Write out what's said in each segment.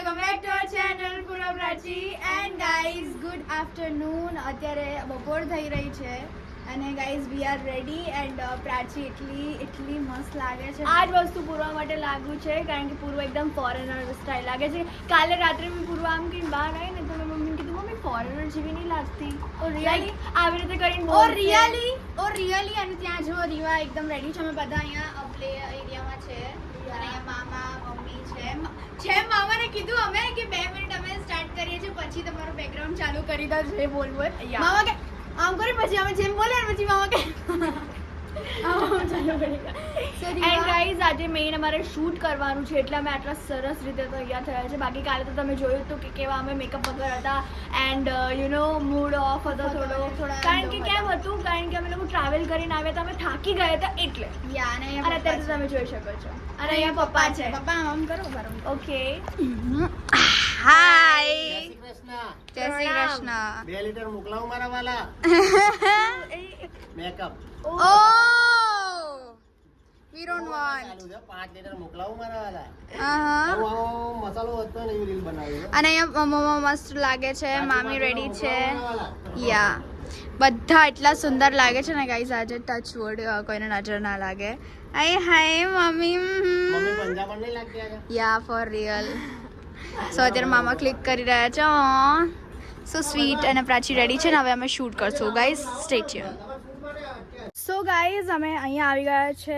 Welcome back to channel and guys good afternoon અત્યારે બપોર થઈ રહી છે અને guys we are ready and Prachi એટલી એટલી મસ્ત લાગે છે. આ જ વસ્તુ પૂરવા માટે લાગુ છે કારણ કે પૂર્વ એકદમ ફોરેનર સ્ટાઇલ લાગે છે. કાલે રાત્રે મેં પૂર્વ આમ કહીને બહાર આવી ને તો મેં મમ્મીને કીધું મમ્મી ફોરેનર જેવી નહીં લાગતી. ઓ રિયલી આવી રીતે કરીને ઓ રિયલી ઓ રિયલી અને ત્યાં જો રીવા એકદમ રેડી છે. અમે બધા અહીંયા પ્લે એરિયામાં છે. અને અહીંયા મામા મમ્મી છે. મ- છે મામાને કીધું અમે કે બે મિનિટ અમે સ્ટાર્ટ કરીએ છીએ પછી તમારું બેકગ્રાઉન્ડ ચાલુ કરી દો જે બોલવું મામા કે આમ કરી પછી અમે જેમ બોલે પછી મામા કે એન્ડ ગાઈઝ આજે મેઇન અમારે શૂટ કરવાનું છે એટલે અમે આટલા સરસ રીતે તૈયાર થયા છે. બાકી કાલે તો તમે જોયું હતું કે કેવા અમે મેકઅપ વગર હતા and you know mood off હતો થોડો કારણ કે કેમ હતું. કારણ કે અમે લોકો ટ્રાવેલ કરીને આવ્યા હતા અમે થાકી ગયા હતા એટલે. યા, અને અત્યારે તમે જોઈ શકો છો. છે. અને અહીંયા પપ્પા છે. પપ્પા આમ કરો બરાબર. ઓકે હાય જય શ્રી કૃષ્ણ. બે લીટર મોકલાવો મારા વાલા. મેકઅપ ઓ વી ડોન્ટ વોન્ટ ચાલુ છે. પાંચ લીટર મોકલાવો મારા વાલા. આહા. આવો આવો મસાલો હતો ને રીલ બનાવી અને અહીંયા મમ્મા મસ્ત લાગે છે મામી રેડી છે. યા. બધા એટલા સુંદર લાગે છે ને ગાઈઝ આજે ટચ વર્ડ કોઈને નજર ના લાગે. આય હાય મમ્મી મમ્મી પંજાબ નહીં લાગતી યા ફોર રિયલ સો અત્યારે મામા ક્લિક કરી રહ્યા છે. સો સ્વીટ અને પ્રાચી રેડી છે ને હવે અમે શૂટ કરશું. Guys stay tune so guys અમે અહીંયા આવી ગયા છે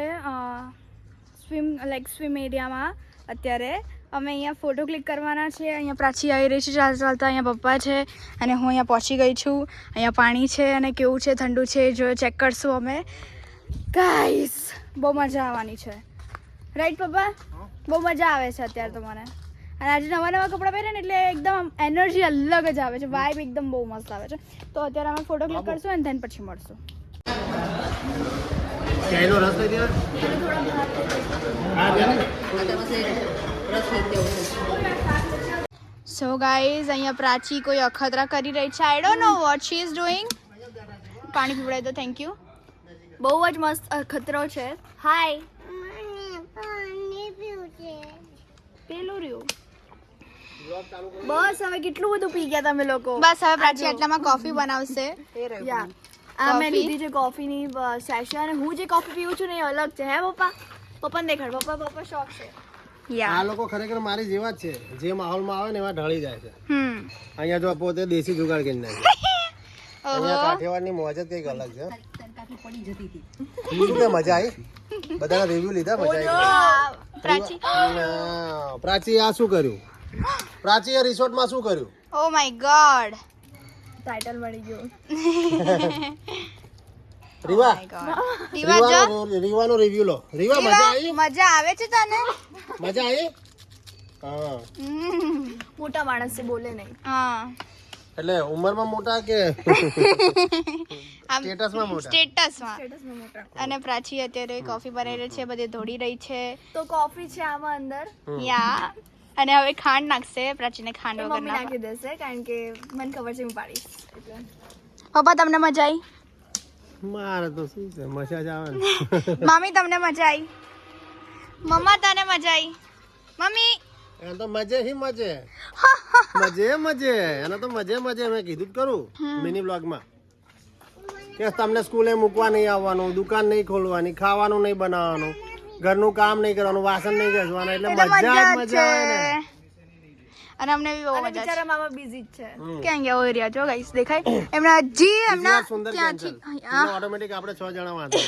સ્વિમ લાઈક સ્વિમ એરિયામાં અત્યારે. અમે અહીંયા ફોટો ક્લિક કરવાના છે. અહીંયા પ્રાચી આવી રહી છે ચાલતા ચાલતા અહીંયા પપ્પા છે અને હું અહીંયા પહોંચી ગઈ છું. અહીંયા પાણી છે અને કેવું છે ઠંડુ છે જો ચેક કરશું અમે. ગાઈસ બહુ મજા આવવાની છે. રાઈટ પપ્પા? બહુ મજા આવે છે અત્યારે તો મને અને આજે નવા નવા કપડાં પહેરે ને એટલે એકદમ એનર્જી અલગ જ આવે છે. વાઇબ એકદમ બહુ મસ્ત આવે છે. તો અત્યારે અમે ફોટો ક્લિક કરશું અને ધેન પછી મળશું. ચાયનો રસ લઈ દેવા હા બેન સો ગાઈઝ અહીંયા પ્રાચી કોઈ અખતરા કરી રહી છે. I don't know what she is doing પાણી પીવડાવી દો થેન્ક યુ બહુ જ મસ્ત ખતરો છે. હાય પેલું રહ્યું. બસ હવે કેટલું બધું પી ગયા તમે લોકો. બસ હવે પ્રાચી આટલામાં કોફી બનાવશે. યા આ મેં લીધી છે કોફીની સેશન અને હું જે કોફી પીવું છું ને એ અલગ છે. હે પપ્પા? પપ્પાને દેખાડ. પપ્પા પપ્પા શોખ છે. આ લોકો ખરેખર મારી જેવા જ છે. જે માહોલમાં આવે ને એમાં ઢળી જાય છે. અહીંયા જો પોતે દેશી જુગાડ કરી નાખે. અહીંયા કાઠિયાવાડની મોજ જ કંઈક અલગ છે. મજા આવી? બધાના રિવ્યુ લીધા મજા આવી? પ્રાચી. પ્રાચી આ શું કર્યું? પ્રાચી આ રિસોર્ટમાં શું કર્યું? ઓ માય ગોડ ટાઇટલ મળી ગયું. રીવા. રીવા જો. રીવાનો રિવ્યુ લો. રીવા મજા આવી? મજા આવે છે તને? મજા આવી? હા. મોટા માણસ છે બોલે નહીં. હા. એટલે ઉંમરમાં મોટા કે સ્ટેટસમાં મોટા? સ્ટેટસમાં. મોટા. અને પ્રાચી અત્યારે કોફી બનાવી રહી છે બધે ધોડી રહી છે. તો કોફી છે આમાં અંદર? યા અને હવે ખાંડ નાખશે પ્રાચીને ખાંડ વગર મમ્મી નાખી દેશે કારણ કે મને ખબર છે હું પાડીશ. પપ્પા તમને મજા આવી મારે તો શું છે મજા જ આવે મમ્મી તમને મજા આવી મમ્મા તને મજા આવી મમ્મી! એને તો મજે હી મજે. મજે મજે. એને તો મજે મજે મેં કીધું જ કરું મિની બ્લોગમાં. કે તમને સ્કૂલે મૂકવા નહીં આવવાનું દુકાન નહીં ખોલવાની ખાવાનું નહીં બનાવવાનું. ઘરનું કામ નહીં કરવાનું વાસણ નહીં ઘસવાના એટલે એટલે મજા જ મજા જ મજા આવે ને. છે અને અમને બી બહુ અને મજા છે. બિચારા મામા બિઝી જ છે. હમ. ક્યાં ગયા હોય રહ્યા જો ગાઈસ દેખાય? એમના હજી એમના બીજી વાર સુંદર ત્યાંથી કેન્સલ. ઓટોમેટિક આપણે છ જણા વાંધો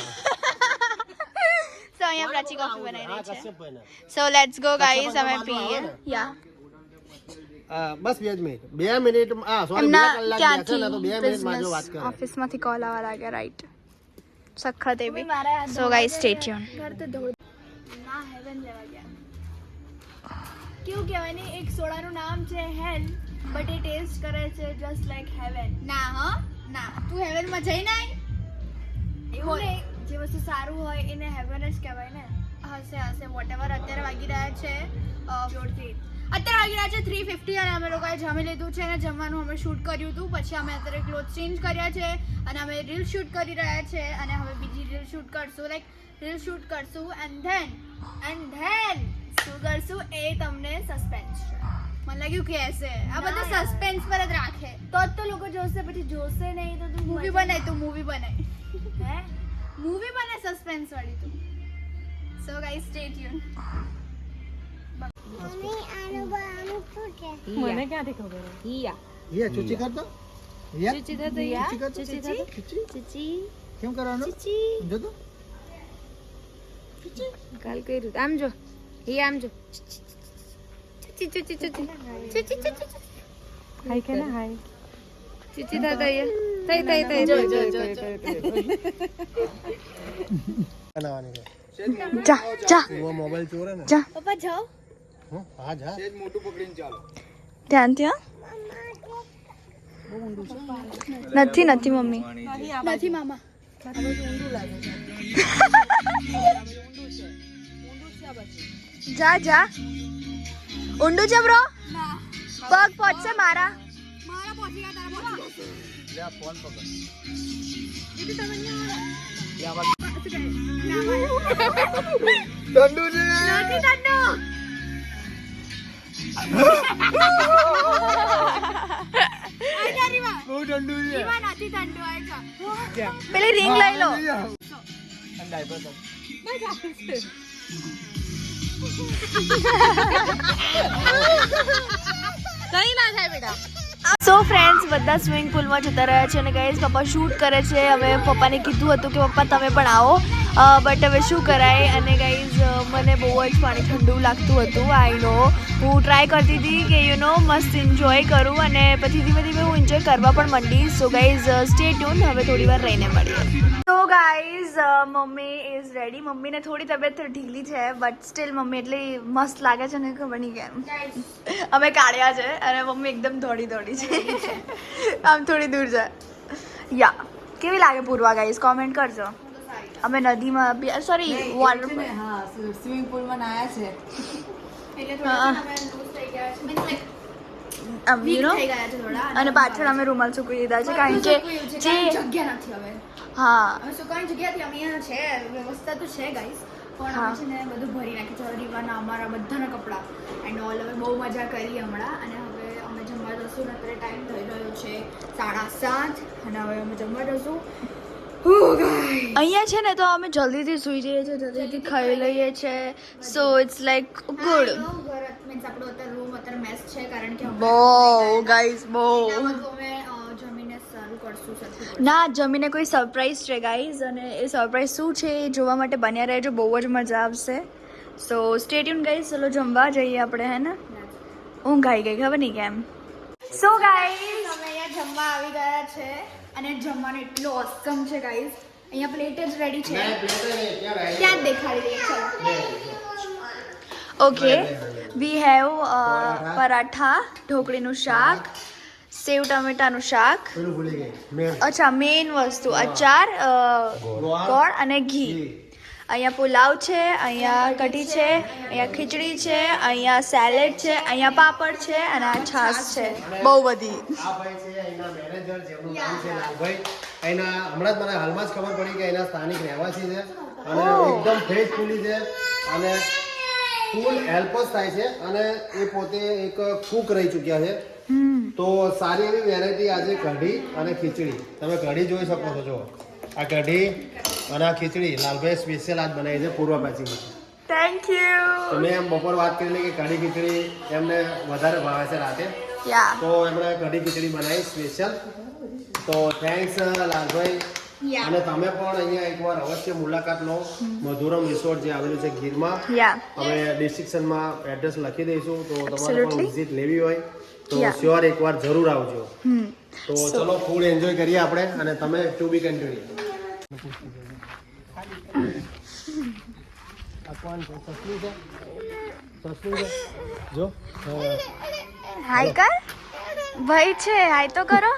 સો અહીંયા પ્રાચી કોફી બનાવી હા રહી છે કશ્યપભાઈને. So let's go guys Kashyap અમે વાંધો પીએ. આવે ને? યા હા, બસ બે જ મિનિટ બે મિનિટ હા સોરી બે એમના કલાક બેસે ને તો બે ત્યાંથી મિનિટમાં જો વાત બિઝનેસ કરે. ઓફિસમાંથી કોલ આવવા લાગે રાઈટ સખત એવી મમ્મી મારા હાથ સો ગાઈસ સ્ટે ટ્યુન ઘર તો ધોળ ના હેવન લેવા ગયા. કેવું કહેવાય ને એક સોડાનું નામ છે હેલ બટ એ ટેસ્ટ કરે છે જસ્ટ લાઈક હેવન ના હો ના. તું હેવનમાં જઈને આવી એવું નહીં જે વસ્તુ સારું હોય એને હેવન જ કહેવાય ને. હશે હશે. વોટેવર અત્યારે વાગી રહ્યા છે જોરથી. અત્યારે વાગી રહ્યા છે થ્રી ફિફ્ટી અને અમે લોકોએ જમી લીધું છે અને જમવાનું અમે શૂટ કર્યું હતું. પછી અમે અત્યારે ક્લોથ ચેન્જ કર્યા છે અને અમે રીલ શૂટ કરી રહ્યા છે અને હવે બીજી રીલ શૂટ કરશું. લાઈક રીલ શૂટ કરશું એન્ડ ધેન એન્ડ ધેન શું કરશું એ તમને સસ્પેન્સ છે મને લાગ્યું કેસે આ બધા સસ્પેન્સ પર જ રાખે તો જ તો લોકો જોશે પછી જોશે નહીં તો તું મૂવી બનાય તું મૂવી બનાય હે મૂવી બને સસ્પેન્સ વાળી તું સો ગાઈસ સ્ટે ટ્યુન હિયા ચૂચી કરતો હિયા ચૂચી કરતો ચૂચી કરતો ચૂચી કેમ કરવાનું જો તો કાલ કર્યું આમ જો. એ આમ જો. હાય કે ના હાય ચીચી દાદા એ થઈ થઈ થઈ જો જો જો બનાવવાની છે જા જા તું મોબાઈલ ચોરે ને જા. પપ્પા જાઓ. હં? હા જા. ધ્યાનથી હા? નથી નથી મમ્મી. નથી મામા. જા જા. ઊંડું છે બ્રો પગ પહોંચશે મારા. ઠંડુ છે. નથી ઠંડુ. બહુ ઠંડુ છે. નથી ઠંડુ આવી જા પેલી રિંગ લઈ લો. કઈ ના થાય બેટા. સો ફ્રેન્ડ્સ બધા સ્વિમિંગ પુલમાં જતા રહ્યા છે અને ગાઈઝ પપ્પા શૂટ કરે છે. હવે પપ્પાને કીધું હતું કે, પપ્પા, તમે પણ આવો. બટ હવે શું કરાય? અને ગાઈઝ મને બહુ જ પાણી ઠંડુ લાગતું હતું આઈ નો હું ટ્રાય કરતી હતી કે યુ નો મસ્ત એન્જોય કરું અને પછી ધીમે ધીમે હું એન્જોય કરવા પણ માંડી સો ગાઈઝ સ્ટે ટ્યુન હવે થોડી વાર રહીને મળીએ. તો ગાઈઝ મમ્મી ઇઝ રેડી મમ્મીને થોડી તબિયત ઢીલી છે બટ સ્ટીલ મમ્મી એટલી મસ્ત લાગે છે ને ખબર નહીં કેમ. અમે કાઢ્યા છે અને મમ્મી એકદમ દોડી દોડી છે. આમ થોડી દૂર છે યા કેવી લાગે પૂર્વા ગાઈઝ કોમેન્ટ કરજો. અમે નદીમાં સોરી વોટર હા સ્વિમિંગ પુલમાં નાયા છે. આમ યુ નો થઈ ગયા છે થોડા અને પાછળ અમે રૂમાલ સુકવી દીધા છે કારણ કે જે જગ્યા નથી હવે. હા. સુકવાની જગ્યા જગ્યાથી અમે અહીંયા છે વ્યવસ્થા તો છે ગાઈસ પણ હા. અમે છે ને બધું ભરી નાખ્યું છે રીવાના અમારા બધાના કપડાં. એન્ડ ઓલ અમે બહુ મજા કરી હમણાં અને હવે અમે જમવા જશું ને અત્યારે ટાઈમ થઈ રહ્યો છે સાડા સાત અને હવે અમે જમવા જશું. અહીંયા છે ને તો અમે જલ્દીથી સુઈ જઈએ છીએ, જલ્દીથી ખાઈ લઈએ છીએ. સો ઇટ્સ લાઈક ગુડ બહુ ગાઈઝ બહુ. ના, જમીને કોઈ સરપ્રાઈઝ છે ગાઈઝ અને એ સરપ્રાઈઝ શું છે એ જોવા માટે બન્યા રહેજો, બહુ જ મજા આવશે. સો સ્ટેડિયમ ગાઈઝ ચલો, જમવા જઈએ આપણે, હે ને? ઊંઘ આવી ગઈ, ખબર નહીં કેમ. સો ગાઈઝ અમે અહીંયા જમવા આવી ગયા છે. અને જમવાનું એટલું ઓસમ છે ગાઈઝ અહીંયા પ્લેટ જ રેડી છે. ક્યાં જ દેખાડી દઈએ ચલો ઓકે વી હેવ પરાઠા. ઢોકળીનું શાક સેવ ટમેટાનું શાક. અચ્છા મેઇન વસ્તુ અચાર ગોળ. અને ઘી. અહીંયા પુલાવ છે અહીંયા કઢી છે અહીંયા ખીચડી છે અહીંયા સેલેડ છે અહીંયા પાપડ છે અને આ છાશ છે. બહુ બધી. આ ભાઈ છે અહીંના મેનેજર જેમનું નામ છે લાલભાઈ. અહીંના હમણાં જ મને હાલમાં જ ખબર પડી કે અહીંના સ્થાનિક રહેવાસી છે અને એકદમ ફેસફુલી છે અને ફૂલ હેલ્પ જ થાય છે અને એ પોતે એક કુક રહી ચૂક્યા છે. તો સારી એવી વેરાયટી આજે કઢી અને ખીચડી. તમે કઢી જોઈ શકો છો જો આ કઢી અને આ ખીચડી લાલભાઈ સ્પેશિયલ આજ બનાવી છે પૂર્વ પાછી થેન્ક યુ તો મેં એમ બપોર વાત કરેલી કે કઢી ખીચડી એમને વધારે ભાવે છે રાતે. તો એમણે કઢી ખીચડી બનાવી સ્પેશિયલ તો થેન્ક્સ લાલભાઈ. અને તમે પણ અહીંયા એકવાર અવશ્ય મુલાકાત લો. મધુરમ રિસોર્ટ જે આવેલું છે ગીરમાં. અમે ડિસ્ક્રિપ્શનમાં એડ્રેસ લખી દઈશું તો તમારે પણ વિઝિટ લેવી હોય. તો. શ્યોર એકવાર જરૂર આવજો. તો ચલો ફૂડ એન્જોય કરીએ આપણે અને તમે ટુ બી કન્ટિન્યુ આ કોણ છે સસલું છે સસલું છે જો હાય કર. ભાઈ છે હાય તો કરો.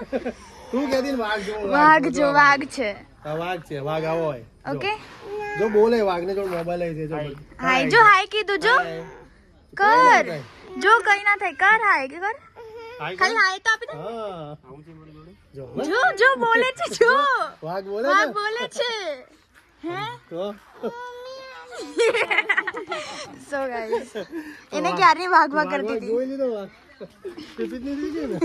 તું કહેતી વાઘ જો વાઘ જો વાઘ. છે. વાઘ છે વાઘ આવો હોય. જો. ઓકે. જો બોલે જો મોબાઈલ છે જો હાય જો હાય કીધું જો. કર. જો કઈ ના થાય કર હાય કે કર. ખાલી હાય તો આપી દે. હા. જો. જો જો બોલે છે જો. વાઘ બોલે વાઘ બોલે છે. તો સો ગાઈસ એને ક્યારે વાઘ કરતી હતી જોઈ લીધો વાઘ પીપી જ નહીં ને